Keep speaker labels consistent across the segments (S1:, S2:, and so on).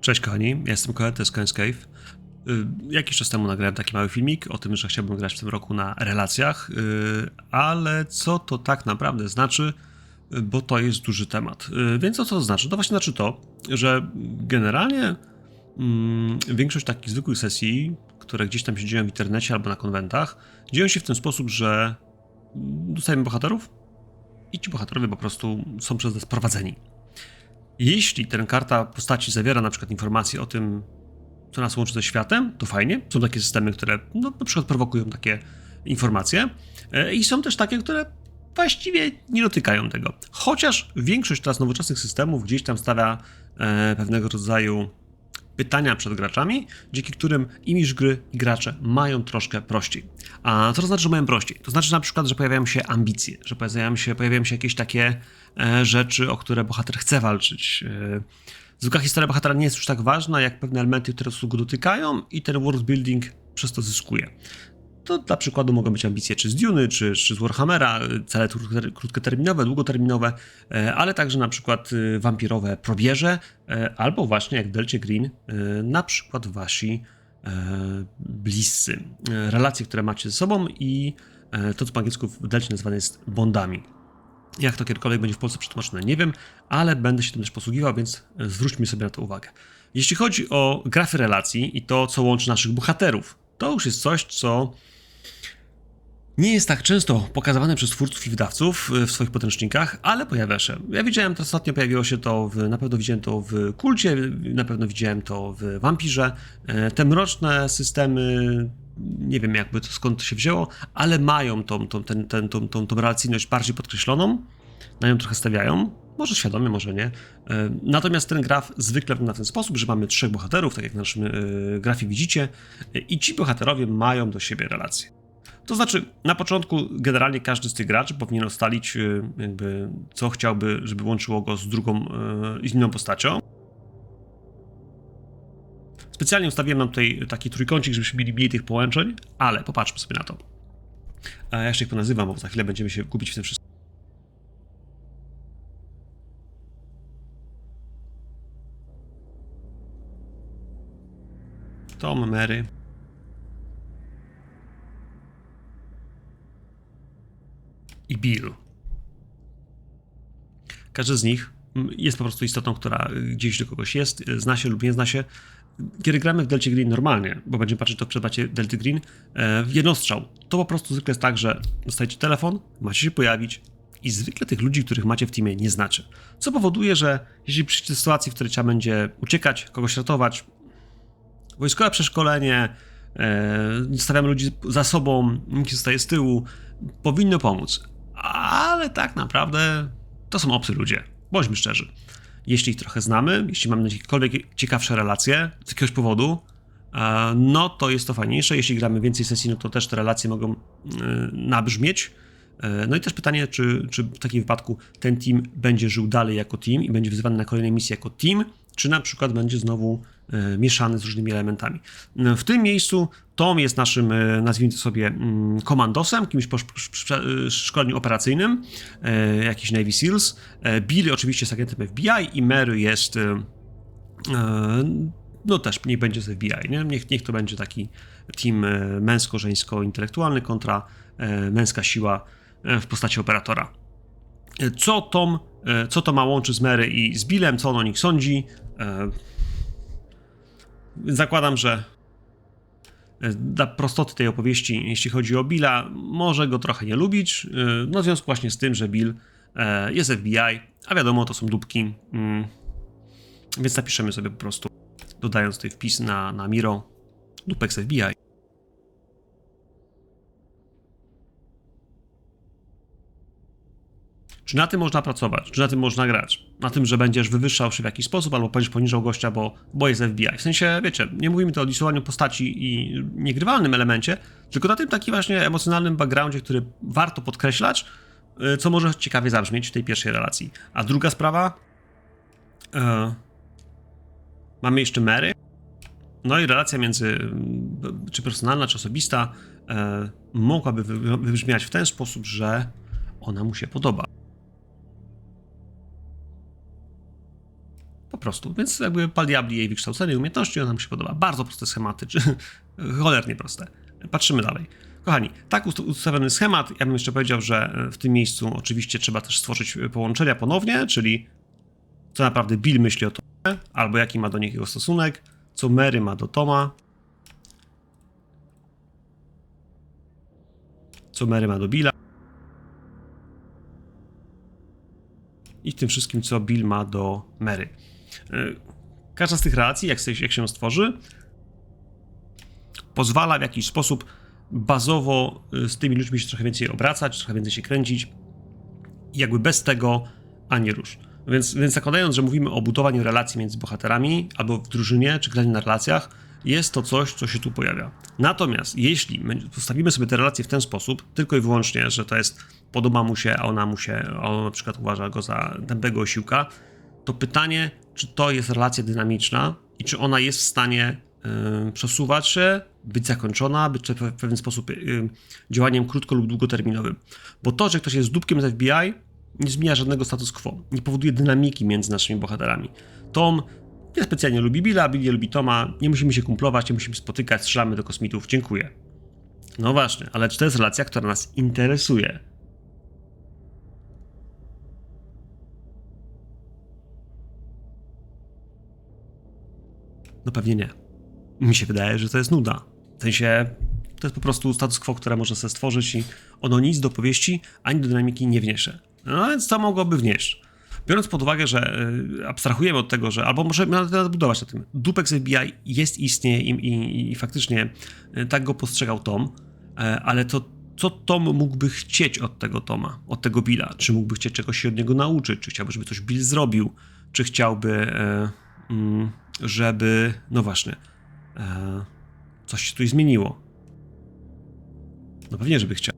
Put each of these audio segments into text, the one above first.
S1: Cześć kochani, ja jestem Koet, to jest Cohen's Cave. Y, Jakiś czas temu nagrałem taki mały filmik o tym, że chciałbym grać w tym roku na relacjach, y, ale co to tak naprawdę znaczy, bo to jest duży temat. Y, Więc co to znaczy? To właśnie znaczy to, że generalnie mm, większość takich zwykłych sesji, które gdzieś tam się dzieją w internecie albo na konwentach, dzieją się w ten sposób, że dostajemy bohaterów i ci bohaterowie po prostu są przez nas prowadzeni. Jeśli ten karta postaci zawiera na przykład informacje o tym, co nas łączy ze światem, to fajnie. Są takie systemy, które no, na przykład prowokują takie informacje. E, I są też takie, które właściwie nie dotykają tego. Chociaż większość teraz nowoczesnych systemów gdzieś tam stawia e, pewnego rodzaju pytania przed graczami, dzięki którym imiż gry i gracze mają troszkę prościej. A co to znaczy, że mają prościej? To znaczy na przykład, że pojawiają się ambicje, że pojawiają się, pojawiają się jakieś takie e, rzeczy, o które bohater chce walczyć. E, zwykła historia bohatera nie jest już tak ważna, jak pewne elementy, które go dotykają i ten world building przez to zyskuje. To dla przykładu mogą być ambicje czy z Duny, czy, czy z Warhammera, cele krótko- krótkoterminowe, długoterminowe, e, ale także na przykład y, wampirowe probierze, e, albo właśnie jak w Delcie Green, e, na przykład wasi e, bliscy. E, Relacje, które macie ze sobą i e, to, co po angielsku w Delcie nazywane jest bondami. Jak to kiedykolwiek będzie w Polsce przetłumaczone, nie wiem, ale będę się tym też posługiwał, więc e, zwróćmy sobie na to uwagę. Jeśli chodzi o grafy relacji i to, co łączy naszych bohaterów, to już jest coś, co nie jest tak często pokazywane przez twórców i wydawców y, w swoich podręcznikach, ale pojawia się. Ja widziałem to ostatnio, pojawiło się to, w, na pewno widziałem to w Kulcie, na pewno widziałem to w Vampirze. E, Te mroczne systemy, nie wiem jakby to, skąd to się wzięło, ale mają tą, tą, ten, ten, tą, tą, tą relacyjność bardziej podkreśloną, na nią trochę stawiają, może świadomie, może nie. E, Natomiast ten graf zwykle wygląda w ten sposób, że mamy trzech bohaterów, tak jak w naszym e, grafie widzicie, e, i ci bohaterowie mają do siebie relacje. To znaczy, na początku generalnie każdy z tych graczy powinien ustalić, jakby, co chciałby, żeby łączyło go z drugą, z inną postacią. Specjalnie ustawiłem nam tutaj taki trójkącik, żebyśmy mieli mniej tych połączeń, ale popatrzmy sobie na to. Ja jeszcze ich ponazywam, bo za chwilę będziemy się gubić w tym wszystkim. Tom, Mary. i Bill. Każdy z nich jest po prostu istotą, która gdzieś do kogoś jest, zna się lub nie zna się. Kiedy gramy w Delcie Green normalnie, bo będziemy patrzeć to w przedbacie Delty Green, e, w jednostrzał, to po prostu zwykle jest tak, że dostajecie telefon, macie się pojawić i zwykle tych ludzi, których macie w teamie, nie znacie. Co powoduje, że jeśli przyjdzie do sytuacji, w której trzeba będzie uciekać, kogoś ratować, wojskowe przeszkolenie, e, stawiamy ludzi za sobą, nikt zostaje z tyłu, powinno pomóc. Ale tak naprawdę to są obcy ludzie. Bądźmy szczerzy. Jeśli ich trochę znamy, jeśli mamy jakiekolwiek ciekawsze relacje z jakiegoś powodu, e, no to jest to fajniejsze. Jeśli gramy więcej sesji, no to też te relacje mogą e, nabrzmieć. No i też pytanie, czy, czy w takim wypadku ten team będzie żył dalej jako team i będzie wyzywany na kolejne misje jako team, czy na przykład będzie znowu mieszany z różnymi elementami. E, W tym miejscu Tom jest naszym, e, nazwijmy to sobie, mm, komandosem, kimś po e, szkoleniu operacyjnym, e, jakiś Navy SEALs. E, Billy oczywiście jest agentem FBI i Mary jest e, e, no też niech będzie z FBI, nie? Niech, niech to będzie taki team e, męsko-żeńsko-intelektualny kontra e, męska siła e, w postaci operatora. E, Co Tom, e, co to ma łączy z Mary i z Billem, co on o nich sądzi? Zakładam, że e, dla prostoty tej opowieści, jeśli chodzi o Billa, może go trochę nie lubić, e, no w związku właśnie z tym, że Bill e, jest FBI, a wiadomo, to są dupki, mm, więc napiszemy sobie po prostu, dodając tutaj wpis na, na Miro, dupek z FBI. Czy na tym można pracować? Czy na tym można grać? Na tym, że będziesz wywyższał się w jakiś sposób, albo będziesz poniżał gościa, bo, bo jest FBI. W sensie, wiecie, nie mówimy tu o lisowaniu postaci i niegrywalnym elemencie, tylko na tym takim właśnie emocjonalnym backgroundzie, który warto podkreślać, y, co może ciekawie zabrzmieć w tej pierwszej relacji. A druga sprawa. E, mamy jeszcze Mary. No i relacja między, mm, czy personalna, czy osobista, e, mogłaby wy- wybrzmiać w ten sposób, że ona mu się podoba. Po prostu. Więc jakby pal diabli jej wykształcenie, umiejętności, ona mi się podoba. Bardzo proste schematy, czy cholernie proste. Patrzymy dalej. Kochani, tak ust- ustawiony schemat, ja bym jeszcze powiedział, że e, w tym miejscu oczywiście trzeba też stworzyć e, połączenia ponownie, czyli co naprawdę Bill myśli o Tomie, albo jaki ma do niego stosunek, co Mary ma do Toma, co Mary ma do Billa i tym wszystkim, co Bill ma do Mary. E, Każda z tych relacji, jak, się- jak się stworzy, pozwala w jakiś sposób bazowo y, z tymi ludźmi się trochę więcej obracać, trochę więcej się kręcić. Jakby bez tego ani rusz. Więc, więc zakładając, że mówimy o budowaniu relacji między bohaterami, albo w drużynie, czy graniu na relacjach, jest to coś, co się tu pojawia. Natomiast jeśli my postawimy sobie te relacje w ten sposób, tylko i wyłącznie, że to jest podoba mu się, a ona mu się, a on na przykład uważa go za tępego osiłka, to pytanie, czy to jest relacja dynamiczna i czy ona jest w stanie y, przesuwać się, być zakończona, być w pewien sposób y, działaniem krótko lub długoterminowym. Bo to, że ktoś jest dupkiem z FBI, nie zmienia żadnego status quo, nie powoduje dynamiki między naszymi bohaterami. Tom niespecjalnie lubi Billa, Bill nie lubi Toma, nie musimy się kumplować, nie musimy spotykać, strzelamy do kosmitów, dziękuję. No właśnie, ale czy to jest relacja, która nas interesuje? No pewnie nie. Mi się wydaje, że to jest nuda. W sensie, to jest po prostu status quo, które można sobie stworzyć i ono nic do powieści ani do dynamiki nie wniesie. No więc co mogłoby wnieść? Biorąc pod uwagę, że y, abstrahujemy od tego, że albo możemy nadbudować na tym, dupek z FBI jest, istnieje i, i, i faktycznie y, tak go postrzegał Tom, e, ale to co Tom mógłby chcieć od tego Toma, od tego Billa? Czy mógłby chcieć czegoś się od niego nauczyć? Czy chciałby, żeby coś Bill zrobił? Czy chciałby, żeby, no właśnie, e, coś się tu zmieniło? No pewnie, żeby chciał.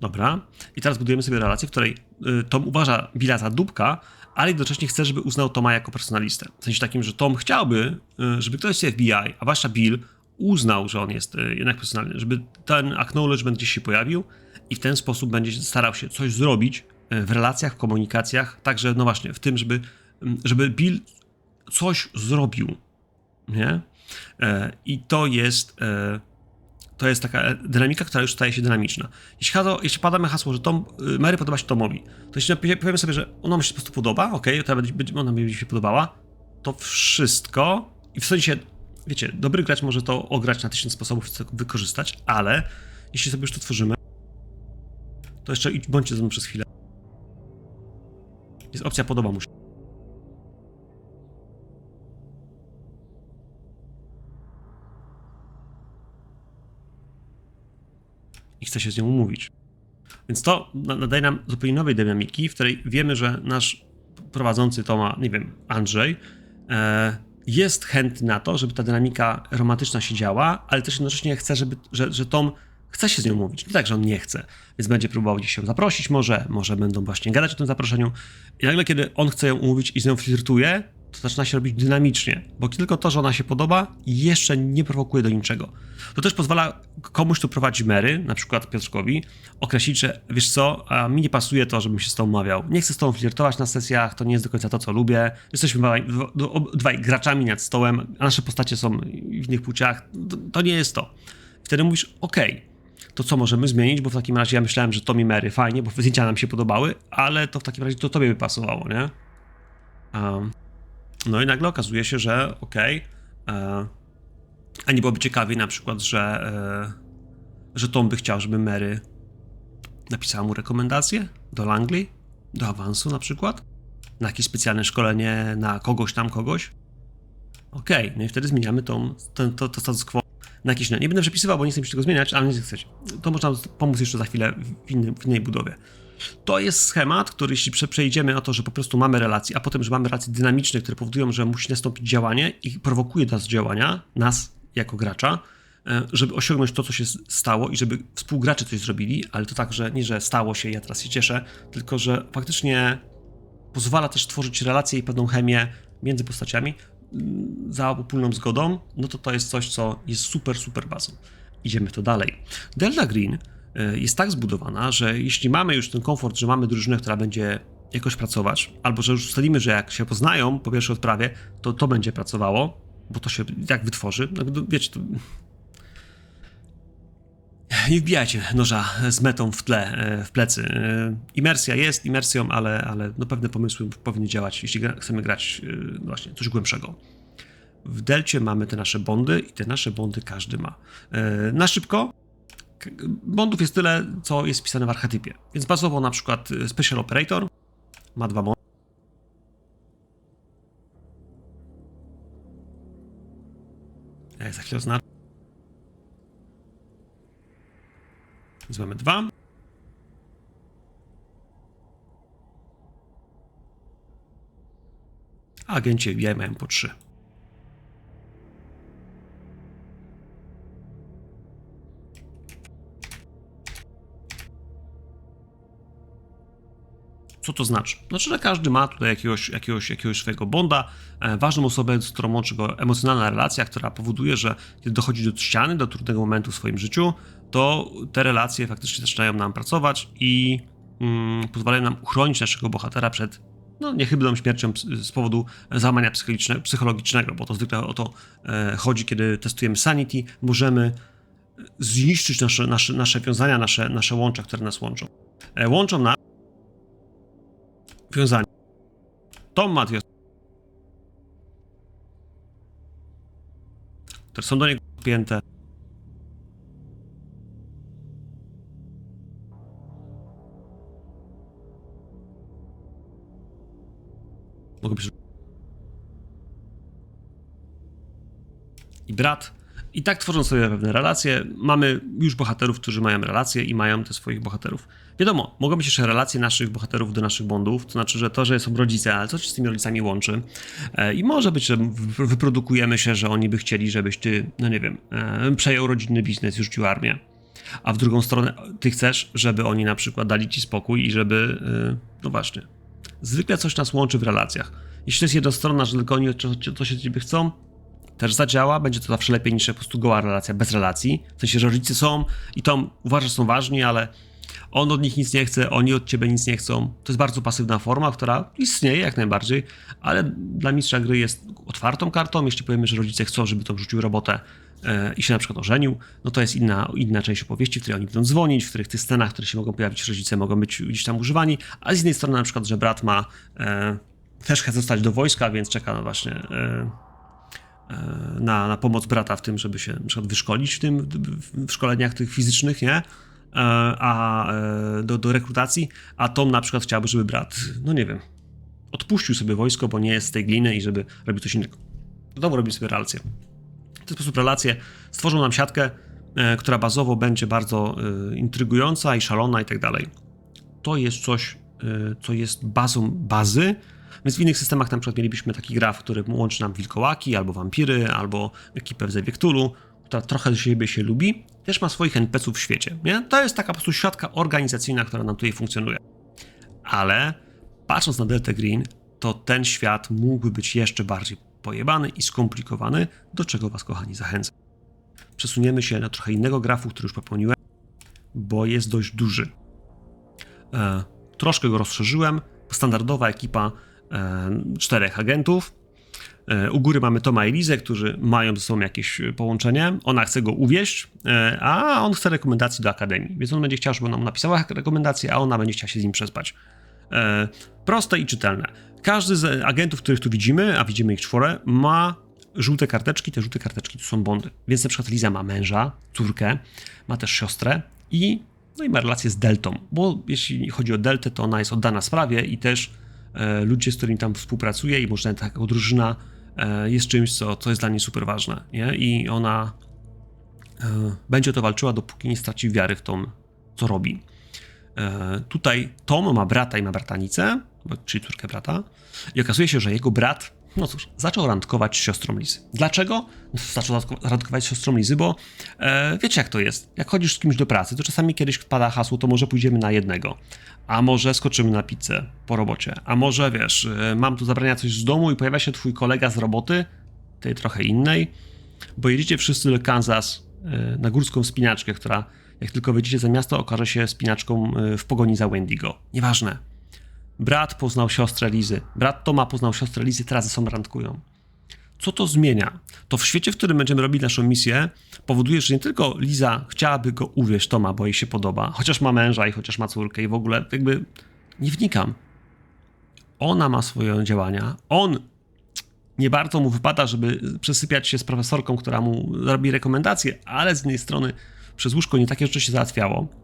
S1: Dobra. I teraz budujemy sobie relację, w której y, Tom uważa Billa za dupka, ale jednocześnie chce, żeby uznał Toma jako personalistę. W sensie takim, że Tom chciałby, y, żeby ktoś z FBI, a zwłaszcza Bill, uznał, że on jest y, jednak personalny, żeby ten acknowledgement gdzieś się pojawił i w ten sposób będzie starał się coś zrobić w relacjach, w komunikacjach, także no właśnie, w tym, żeby, y, żeby Bill coś zrobił, nie? I to jest... To jest taka dynamika, która już staje się dynamiczna. Jeśli, hasło, jeśli padamy hasło, że Tom, y, Mary podoba się Tomowi, to jeśli powiemy sobie, że ona mi się po prostu podoba, ok, to ona mi się podobała, to wszystko i w sensie, wiecie, dobry gracz może to ograć na tysiąc sposobów, to wykorzystać, ale jeśli sobie już to tworzymy, to jeszcze bądźcie ze mną przez chwilę. Jest opcja podoba mu się. Chce się z nią umówić. Więc to na- nadaje nam zupełnie nowej dynamiki, w której wiemy, że nasz prowadzący Toma, nie wiem, Andrzej, e, jest chętny na to, żeby ta dynamika romantyczna się działa, ale też jednocześnie chce, żeby, że, że Tom chce się z nią mówić. Nie tak, że on nie chce, więc będzie próbował gdzieś się zaprosić może, może będą właśnie gadać o tym zaproszeniu i nagle, kiedy on chce ją umówić i z nią flirtuje, to zaczyna się robić dynamicznie, bo tylko to, że ona się podoba, jeszcze nie prowokuje do niczego. To też pozwala komuś, kto prowadzi Mary, na przykład Piotrkowi, określić, że wiesz co, a mi nie pasuje to, żebym się z tobą umawiał. Nie chcę z tobą flirtować na sesjach, to nie jest do końca to, co lubię. Jesteśmy dwaj, dwaj- graczami nad stołem, a nasze postacie są w innych płciach. To, to nie jest to. Wtedy mówisz, okej, to co możemy zmienić, bo w takim razie ja myślałem, że Tom i Mary fajnie, bo zdjęcia nam się podobały, ale to w takim razie to tobie by pasowało, nie? Um, no i nagle okazuje się, że okej, e, a nie byłoby ciekawiej na przykład, że, e, że Tom by chciał, żeby Mary napisała mu rekomendację do Langley, do awansu na przykład, na jakieś specjalne szkolenie, na kogoś tam, kogoś. Okej, no i wtedy zmieniamy tą, ten, to, to status quo na jakieś... Nie będę przepisywał, bo nie chcę mi się tego zmieniać, ale nie chcecie. To można pomóc jeszcze za chwilę w, innym, w innej budowie. To jest schemat, który jeśli prze- przejdziemy na to, że po prostu mamy relacje, a potem, że mamy relacje dynamiczne, które powodują, że musi nastąpić działanie i prowokuje nas działania, nas jako gracza, e, żeby osiągnąć to, co się stało i żeby współgracze coś zrobili, ale to tak, że nie, że stało się, ja teraz się cieszę, tylko że faktycznie pozwala też tworzyć relacje i pewną chemię między postaciami mm, za obopólną zgodą, no to to jest coś, co jest super, super bazą. Idziemy to dalej. Delta Green jest tak zbudowana, że jeśli mamy już ten komfort, że mamy drużynę, która będzie jakoś pracować, albo że już ustalimy, że jak się poznają po pierwszej odprawie, to to będzie pracowało, bo to się jak wytworzy. No, wiecie, to... Nie wbijajcie noża z metą w tle, e, w plecy. E, Imersja jest imersją, ale, ale no pewne pomysły powinny działać, jeśli chcemy grać no właśnie coś głębszego. W Delcie mamy te nasze bondy i te nasze bondy każdy ma. Na szybko, bondów jest tyle, co jest wpisane w archetypie. Więc bazowo na przykład e, Special Operator ma dwa bondy. Ja za chwilę oznaczę. Więc mamy dwa. A agenci FBI mają po trzy. Co to znaczy? Znaczy, że każdy ma tutaj jakiegoś, jakiegoś, jakiegoś swojego bonda, e, ważną osobę, z którą łączy go emocjonalna relacja, która powoduje, że kiedy dochodzi do ściany, do trudnego momentu w swoim życiu, to te relacje faktycznie zaczynają nam pracować i mm, pozwalają nam uchronić naszego bohatera przed no, niechybną śmiercią z powodu załamania psychologiczne, psychologicznego, bo to zwykle o to e, chodzi, kiedy testujemy sanity, możemy zniszczyć nasze, nasze, nasze wiązania, nasze, nasze łącza, które nas łączą. E, łączą nas wiązania. Tom Matthews, które są do niego wpięte. Mogę być i brat. I tak tworzą sobie pewne relacje. Mamy już bohaterów, którzy mają relacje i mają te swoich bohaterów. Wiadomo, mogą być jeszcze relacje naszych bohaterów do naszych bondów, to znaczy, że to, że są rodzice, ale co się z tymi rodzicami łączy. E, I może być, że wy- wyprodukujemy się, że oni by chcieli, żebyś ty, no nie wiem, e, przejął rodzinny biznes i rzucił armię. A w drugą stronę ty chcesz, żeby oni na przykład dali ci spokój i żeby, e, no właśnie, zwykle coś nas łączy w relacjach. Jeśli to jest jednostronna, że tylko oni się od ciebie chcą, też zadziała, będzie to zawsze lepiej niż po prostu goła relacja bez relacji. W sensie, że rodzice są i to uważa, że są ważni, ale on od nich nic nie chce, oni od ciebie nic nie chcą. To jest bardzo pasywna forma, która istnieje jak najbardziej, ale dla mistrza gry jest otwartą kartą. Jeśli powiemy, że rodzice chcą, żeby to rzucił robotę e, i się na przykład ożenił, no to jest inna, inna część opowieści, w której oni będą dzwonić, w których tych scenach, które się mogą pojawić, rodzice mogą być gdzieś tam używani, a z innej strony na przykład, że brat ma e, też chce zostać do wojska, więc czeka na właśnie e, na, na pomoc brata w tym, żeby się na przykład wyszkolić w tym, w- szkoleniach tych fizycznych, nie? E, A e, do, do rekrutacji, a Tom na przykład chciałby, żeby brat, no nie wiem, odpuścił sobie wojsko, bo nie jest z tej gliny i żeby robił coś innego. W domu robi sobie relacje. W ten sposób relacje stworzą nam siatkę, e, która bazowo będzie bardzo e, intrygująca i szalona i tak dalej. To jest coś, e, co jest bazą bazy, więc w innych systemach na przykład mielibyśmy taki graf, który łączy nam wilkołaki, albo wampiry, albo ekipę w Zewie Cthulhu, która trochę do siebie się lubi, też ma swoich NPC-ów w świecie. Nie? To jest taka po prostu siatka organizacyjna, która nam tutaj funkcjonuje. Ale patrząc na Delta Green, to ten świat mógłby być jeszcze bardziej pojebany i skomplikowany, do czego was, kochani, zachęcam. Przesuniemy się na trochę innego grafu, który już popełniłem, bo jest dość duży. E, troszkę go rozszerzyłem. Standardowa ekipa czterech agentów. E, u góry mamy Toma i Lizę, którzy mają ze sobą jakieś e, połączenie. Ona chce go uwieść, e, a on chce rekomendacji do Akademii. Więc on będzie chciał, żeby ona mu napisała rekomendację, a ona będzie chciała się z nim przespać. E, proste i czytelne. Każdy z agentów, których tu widzimy, a widzimy ich czworo, ma żółte karteczki. Te żółte karteczki to są bondy. Więc na przykład Liza ma męża, córkę, ma też siostrę i, no i ma relację z Deltą, bo jeśli chodzi o Deltę, to ona jest oddana sprawie i też e, ludzie, z którymi tam współpracuje i może nawet taka drużyna e, jest czymś, co, co jest dla niej super ważne. Nie? I ona e, będzie o to walczyła, dopóki nie straci wiary w tą, co robi. E, tutaj Tom ma brata i ma bratanicę, czyli córkę brata, i okazuje się, że jego brat No cóż, zaczął randkować z siostrą Lizy. Dlaczego? No, zaczął randko- randkować z siostrą Lizy, bo e, wiecie jak to jest. Jak chodzisz z kimś do pracy, to czasami kiedyś wpada hasło, to może pójdziemy na jednego. A może skoczymy na pizzę po robocie. A może, wiesz, e, mam tu zabrania coś z domu i pojawia się twój kolega z roboty, tej trochę innej, bo jedziecie wszyscy do Kansas e, na górską spinaczkę, która jak tylko wyjdziecie za miasto, okaże się spinaczką e, w pogoni za Wendigo. Nieważne. Brat poznał siostrę Lizy. Brat Toma poznał siostrę Lizy, teraz ze sobą randkują. Co to zmienia? To w świecie, w którym będziemy robić naszą misję, powoduje, że nie tylko Liza chciałaby go uwieść Toma, bo jej się podoba, chociaż ma męża i chociaż ma córkę i w ogóle jakby nie wnikam. Ona ma swoje działania, on nie bardzo mu wypada, żeby przesypiać się z profesorką, która mu robi rekomendacje, ale z innej strony przez łóżko nie takie rzeczy się załatwiało.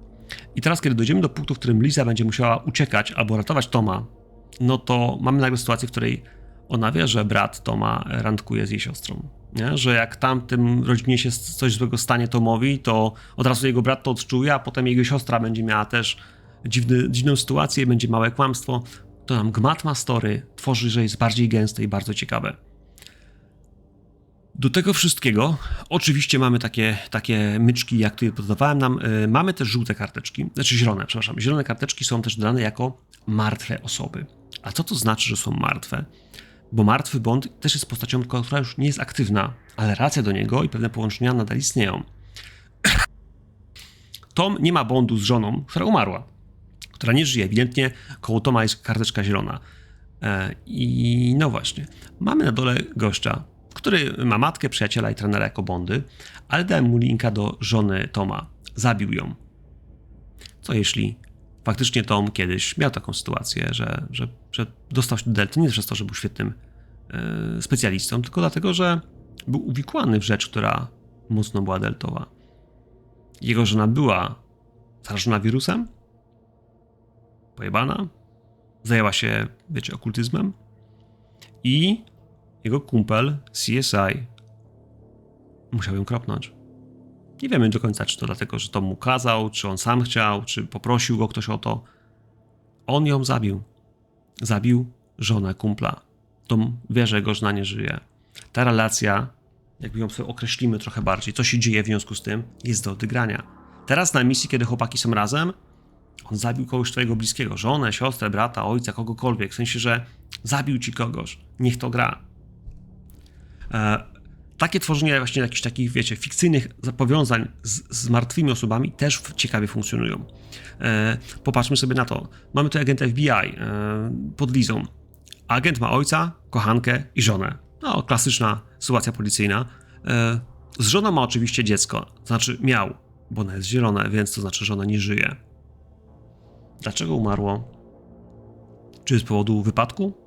S1: I teraz, kiedy dojdziemy do punktu, w którym Liza będzie musiała uciekać albo ratować Toma, no to mamy nagle sytuację, w której ona wie, że brat Toma randkuje z jej siostrą. Nie? Że jak tam tym rodzinie się coś złego stanie Tomowi, to od razu jego brat to odczuje, a potem jego siostra będzie miała też dziwny, dziwną sytuację, będzie małe kłamstwo. To nam Gmatma Story tworzy, że jest bardziej gęste i bardzo ciekawe. Do tego wszystkiego oczywiście mamy takie, takie myczki, jak tu je podawałem nam. y, mamy też żółte karteczki, znaczy zielone, przepraszam. Zielone karteczki są też dane jako martwe osoby. A co to znaczy, że są martwe? Bo martwy Bond też jest postacią, która już nie jest aktywna, ale racja do niego i pewne połączenia nadal istnieją. Tom nie ma Bondu z żoną, która umarła, która nie żyje. Ewidentnie koło Toma jest karteczka zielona. E, I no właśnie, mamy na dole gościa, który ma matkę, przyjaciela i trenera jako Bondy, ale dałem mu linka do żony Toma. Zabił ją. Co jeśli faktycznie Tom kiedyś miał taką sytuację, że, że, że dostał się do Delty nie przez to, że był świetnym e, specjalistą, tylko dlatego, że był uwikłany w rzecz, która mocno była deltowa. Jego żona była zarażona wirusem, pojebana, zajęła się, wiecie, okultyzmem i jego kumpel CSI musiał ją kropnąć. Nie wiemy do końca, czy to dlatego, że to mu kazał, czy on sam chciał, czy poprosił go ktoś o to. On ją zabił. Zabił żonę kumpla. Tom wie, że jego żona nie żyje. Ta relacja, jakby ją sobie określimy trochę bardziej, co się dzieje w związku z tym, jest do odegrania. Teraz na misji, kiedy chłopaki są razem, on zabił kogoś twojego bliskiego, żonę, siostrę, brata, ojca, kogokolwiek. W sensie, że zabił ci kogoś. Niech to gra. E, takie tworzenie właśnie jakichś takich, wiecie, fikcyjnych powiązań z, z martwymi osobami też ciekawie funkcjonują. E, popatrzmy sobie na to. Mamy tu agent FBI e, pod Lizą. Agent ma ojca, kochankę i żonę. No, klasyczna sytuacja policyjna. E, z żoną ma oczywiście dziecko. To znaczy miał, bo ona jest zielona, więc to znaczy, że ona nie żyje. Dlaczego umarło? Czy z powodu wypadku?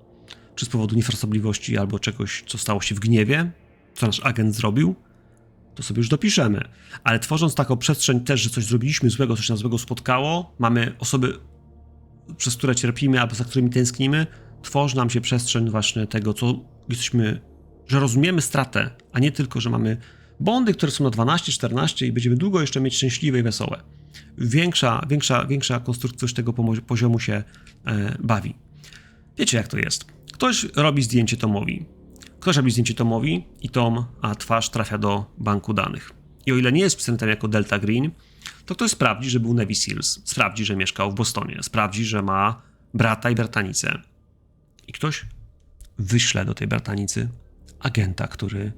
S1: Czy z powodu niefrasobliwości albo czegoś, co stało się w gniewie? Co nasz agent zrobił? To sobie już dopiszemy. Ale tworząc taką przestrzeń też, że coś zrobiliśmy złego, coś nas złego spotkało, mamy osoby, przez które cierpimy albo za którymi tęsknimy, tworzy nam się przestrzeń właśnie tego, co jesteśmy, że rozumiemy stratę, a nie tylko, że mamy bondy, które są na 12, 14 i będziemy długo jeszcze mieć szczęśliwe i wesołe. Większa, większa, większa konstruktywność tego poziomu się e, bawi. Wiecie, jak to jest. Ktoś robi zdjęcie Tomowi. Ktoś robi zdjęcie Tomowi i Tom, a twarz trafia do banku danych. I o ile nie jest wpisany tam jako Delta Green, to ktoś sprawdzi, że był Navy Seals, sprawdzi, że mieszkał w Bostonie, sprawdzi, że ma brata i bratanicę. I ktoś wyśle do tej bratanicy agenta, który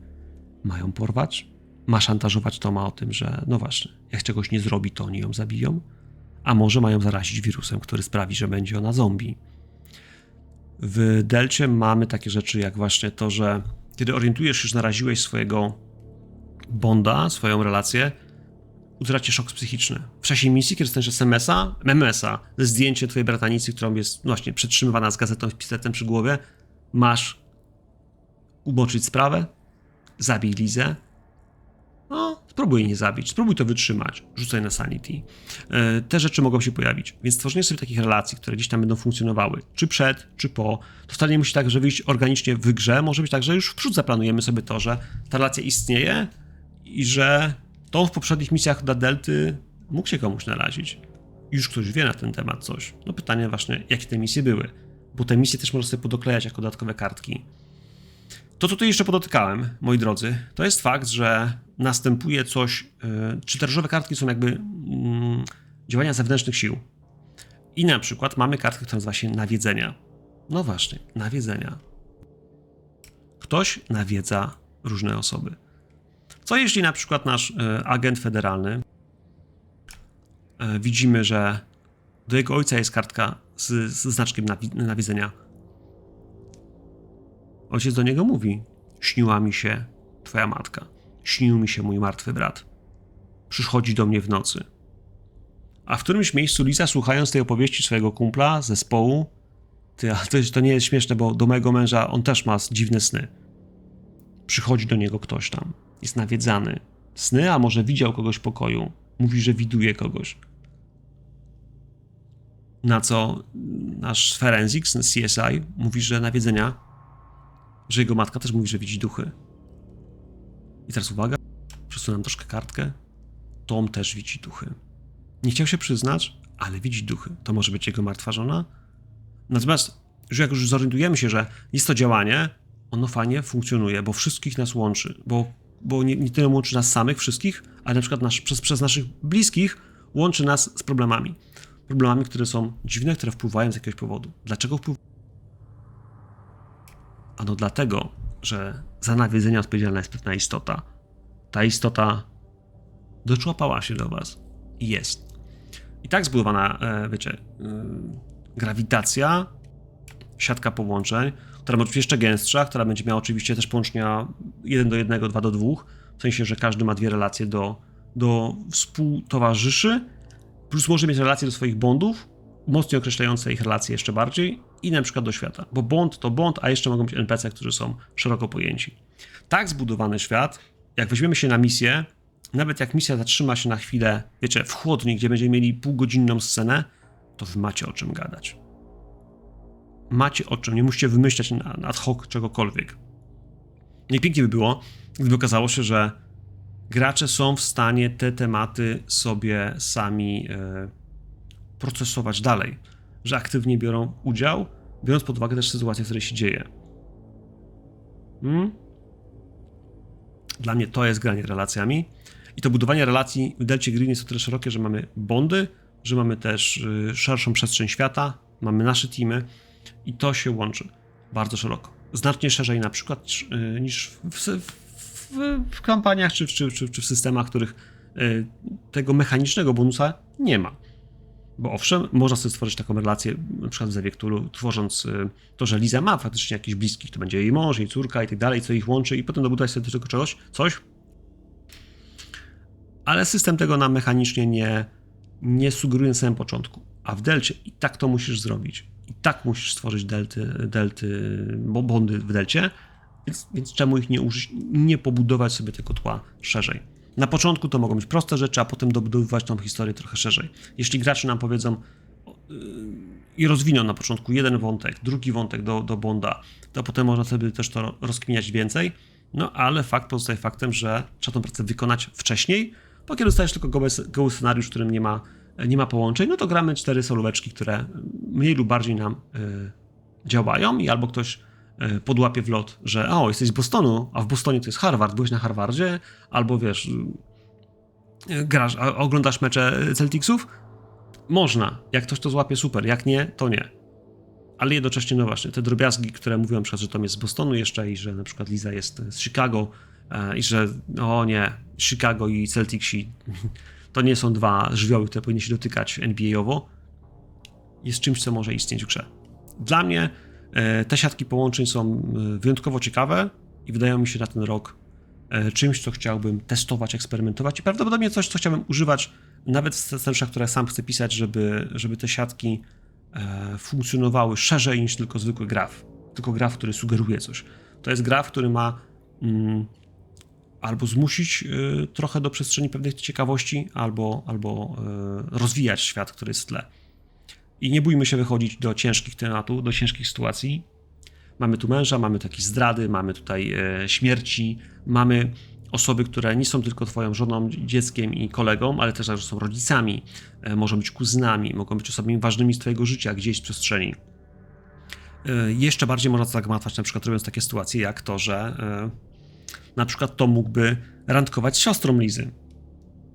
S1: mają porwać, ma szantażować Toma o tym, że no właśnie, jak czegoś nie zrobi, to oni ją zabiją, a może mają zarazić wirusem, który sprawi, że będzie ona zombie. W Delcie mamy takie rzeczy jak właśnie to, że kiedy orientujesz się, że naraziłeś swojego Bonda, swoją relację, utracie szok psychiczny. W czasie misji, kiedy dostaniesz SMS-a, MMS-a, ze zdjęciem twojej bratanicy, którą jest no właśnie przetrzymywana z gazetą z pistoletem przy głowie, masz uboczyć sprawę, zabij Lizę, spróbuj nie zabić, spróbuj to wytrzymać, rzucaj na sanity. E, Te rzeczy mogą się pojawić, więc tworzenie sobie takich relacji, które gdzieś tam będą funkcjonowały, czy przed, czy po, to wcale nie musi tak, że wyjść organicznie w grze, może być tak, że już w przód zaplanujemy sobie to, że ta relacja istnieje i że to w poprzednich misjach dla Delty mógł się komuś narazić. Już ktoś wie na ten temat coś. No pytanie właśnie, jakie te misje były, bo te misje też można sobie podoklejać jako dodatkowe kartki. To, co tu jeszcze podotykałem, moi drodzy, to jest fakt, że następuje coś, yy, czy te różowe kartki są jakby mm, działania zewnętrznych sił. I na przykład mamy kartkę, która nazywa się nawiedzenia. No właśnie, nawiedzenia. Ktoś nawiedza różne osoby. Co jeśli na przykład nasz e, agent federalny e, widzimy, że do jego ojca jest kartka z, z znaczkiem nawi- nawiedzenia. Ojciec do niego mówi: Śniła mi się twoja matka, śnił mi się mój martwy brat. Przychodzi do mnie w nocy. A w którymś miejscu Lisa, słuchając tej opowieści swojego kumpla, zespołu, ty, a to, to nie jest śmieszne, bo do mojego męża on też ma dziwne sny. Przychodzi do niego ktoś tam, jest nawiedzany. Sny, a może widział kogoś w pokoju. Mówi, że widuje kogoś. Na co nasz forensics, CSI, mówi, że nawiedzenia, że jego matka też mówi, że widzi duchy. I teraz uwaga, przesunę troszkę kartkę. Tom też widzi duchy. Nie chciał się przyznać, ale widzi duchy. To może być jego martwa żona? Natomiast, że jak już zorientujemy się, że jest to działanie, ono fajnie funkcjonuje, bo wszystkich nas łączy, bo, bo nie, nie tyle łączy nas samych, wszystkich, ale na przykład nasz, przez, przez naszych bliskich łączy nas z problemami. Problemami, które są dziwne, które wpływają z jakiegoś powodu. Dlaczego wpływają? Ano dlatego, że za nawiedzenie odpowiedzialna jest pewna istota. Ta istota doczłapała się do was i jest. I tak zbudowana, e, wiecie, yy, grawitacja, siatka połączeń, która być jeszcze gęstsza, która będzie miała oczywiście też połączenia 1 do 1, 2 do 2, w sensie, że każdy ma dwie relacje do, do współtowarzyszy, plus może mieć relacje do swoich bondów, mocniej określające ich relacje jeszcze bardziej i na przykład do świata, bo bond to bond, a jeszcze mogą być NPC, którzy są szeroko pojęci. Tak zbudowany świat, jak weźmiemy się na misję, nawet jak misja zatrzyma się na chwilę, wiecie, w chłodni, gdzie będziemy mieli półgodzinną scenę, to wy macie o czym gadać. Macie o czym, nie musicie wymyślać ad hoc czegokolwiek. Najpiękniej by było, gdyby okazało się, że gracze są w stanie te tematy sobie sami e, procesować dalej, że aktywnie biorą udział, biorąc pod uwagę też sytuację, w której się dzieje. Hmm? Dla mnie to jest granie relacjami. I to budowanie relacji w Delcie Green jest o tyle szerokie, że mamy bondy, że mamy też y, szerszą przestrzeń świata, mamy nasze teamy i to się łączy bardzo szeroko. Znacznie szerzej na przykład y, niż w, w, w, w kampaniach czy, czy, czy, czy w systemach, których y, tego mechanicznego bonusa nie ma. Bo owszem, można sobie stworzyć taką relację, na przykład w Zewie Cthulhu, tworząc to, że Liza ma faktycznie jakichś bliskich, to będzie jej mąż, jej córka i tak dalej, co ich łączy i potem dobudować sobie do tego czegoś, coś, ale system tego nam mechanicznie nie, nie sugeruje na samym początku. A w delcie i tak to musisz zrobić. I tak musisz stworzyć delty, delty, bondy w delcie, więc, więc czemu ich nie użyć, nie pobudować sobie tego tła szerzej. Na początku to mogą być proste rzeczy, a potem dobudowywać tą historię trochę szerzej. Jeśli gracze nam powiedzą yy, i rozwiną na początku jeden wątek, drugi wątek do, do Bonda, to potem można sobie też to rozkminiać więcej, no ale fakt pozostaje faktem, że trzeba tę pracę wykonać wcześniej, bo kiedy dostajesz tylko goły, goły scenariusz, w którym nie ma, nie ma połączeń, no to gramy cztery solóweczki, które mniej lub bardziej nam y, działają i albo ktoś podłapie w lot, że o, jesteś z Bostonu, a w Bostonie to jest Harvard, byłeś na Harvardzie, albo wiesz, y, grasz, oglądasz mecze Celticsów? Można. Jak ktoś to złapie, super. Jak nie, to nie. Ale jednocześnie, no właśnie, te drobiazgi, które mówią na przykład, że Tom jest z Bostonu jeszcze i że na przykład Liza jest z Chicago, E, i że o nie, Chicago i Celticsi to nie są dwa żywioły, które powinny się dotykać NBA-owo, jest czymś, co może istnieć w grze. Dla mnie e, te siatki połączeń są e, wyjątkowo ciekawe i wydają mi się na ten rok czymś, co chciałbym testować, eksperymentować i prawdopodobnie coś, co chciałbym używać nawet w scenariuszach, które sam chcę pisać, żeby, żeby te siatki funkcjonowały szerzej niż tylko zwykły graf. Tylko graf, który sugeruje coś. To jest graf, który ma mm, albo zmusić y, trochę do przestrzeni pewnych ciekawości, albo, albo y, rozwijać świat, który jest w tle. I nie bójmy się wychodzić do ciężkich tematów, do ciężkich sytuacji. Mamy tu męża, mamy tu jakieś zdrady, mamy tutaj e, śmierci, mamy osoby, które nie są tylko twoją żoną, dzieckiem i kolegą, ale też są rodzicami, e, mogą być kuzynami, mogą być osobami ważnymi z twojego życia gdzieś w przestrzeni. Y, Jeszcze bardziej można to zagmatwać, na przykład robiąc takie sytuacje, jak to, że na przykład Tom mógłby randkować z siostrą Lizy.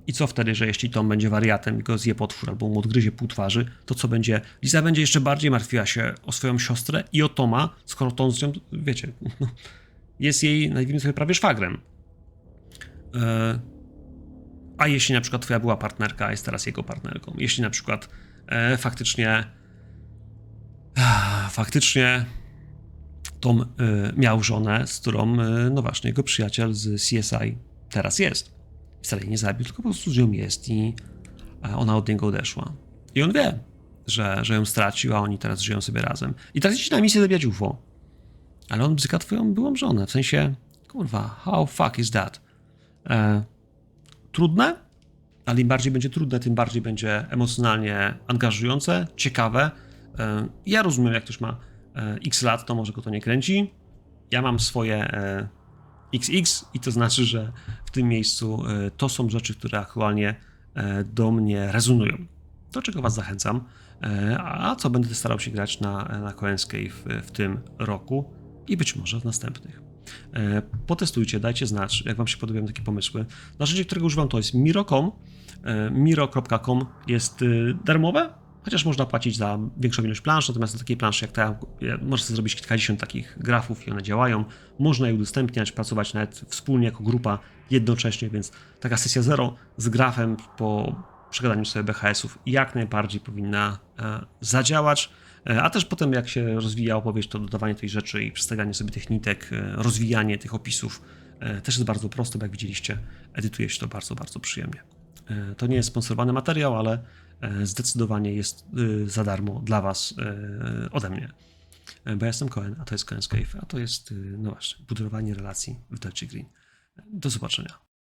S1: I co wtedy, że jeśli Tom będzie wariatem i go zje potwór albo mu odgryzie pół twarzy, to co będzie? Liza będzie jeszcze bardziej martwiła się o swoją siostrę i o Toma, skoro Tom z nią, wiecie, no, jest jej, nazwijmy sobie, prawie szwagrem. E, a jeśli na przykład twoja była partnerka jest teraz jego partnerką? Jeśli na przykład e, faktycznie ah, faktycznie Tom e, miał żonę, z którą, e, no właśnie, jego przyjaciel z CSI teraz jest. Wcale nie zabił, tylko po prostu z nią jest i ona od niego odeszła. I on wie, że, że ją stracił, a oni teraz żyją sobie razem. I teraz idzie na misję zabijać UFO. Ale on bzyka twoją byłą żonę, w sensie, kurwa, how fuck is that? E, trudne, ale im bardziej będzie trudne, tym bardziej będzie emocjonalnie angażujące, ciekawe. E, Ja rozumiem, jak ktoś ma e, x lat, to może go to nie kręci. Ja mam swoje e, XX i to znaczy, że w tym miejscu e, to są rzeczy, które aktualnie e, do mnie rezonują. Do czego Was zachęcam. E, A co będę starał się grać na, na Koenskiej w, w tym roku i być może w następnych. Potestujcie, dajcie znać, jak Wam się podobają takie pomysły. Narzędzie, którego używam, to jest Miro.com. Miro.com jest darmowe, chociaż można płacić za większą ilość plansz, natomiast na takiej planszy jak ta, można sobie zrobić kilkadziesiąt takich grafów i one działają. Można je udostępniać, pracować nawet wspólnie jako grupa jednocześnie, więc taka sesja zero z grafem po przegadaniu sobie BHS-ów jak najbardziej powinna e, zadziałać. E, A też potem, jak się rozwija opowieść, to dodawanie tej rzeczy i przedstawianie sobie tych nitek, e, rozwijanie tych opisów też jest bardzo proste, bo jak widzieliście, edytuje się to bardzo, bardzo przyjemnie. To nie jest sponsorowany materiał, ale zdecydowanie jest e, za darmo dla Was e, ode mnie. E, Bo ja jestem Cohen, a to jest Cohen's Cave, a to jest, e, no właśnie, budowanie relacji w Delci Green. Do zobaczenia.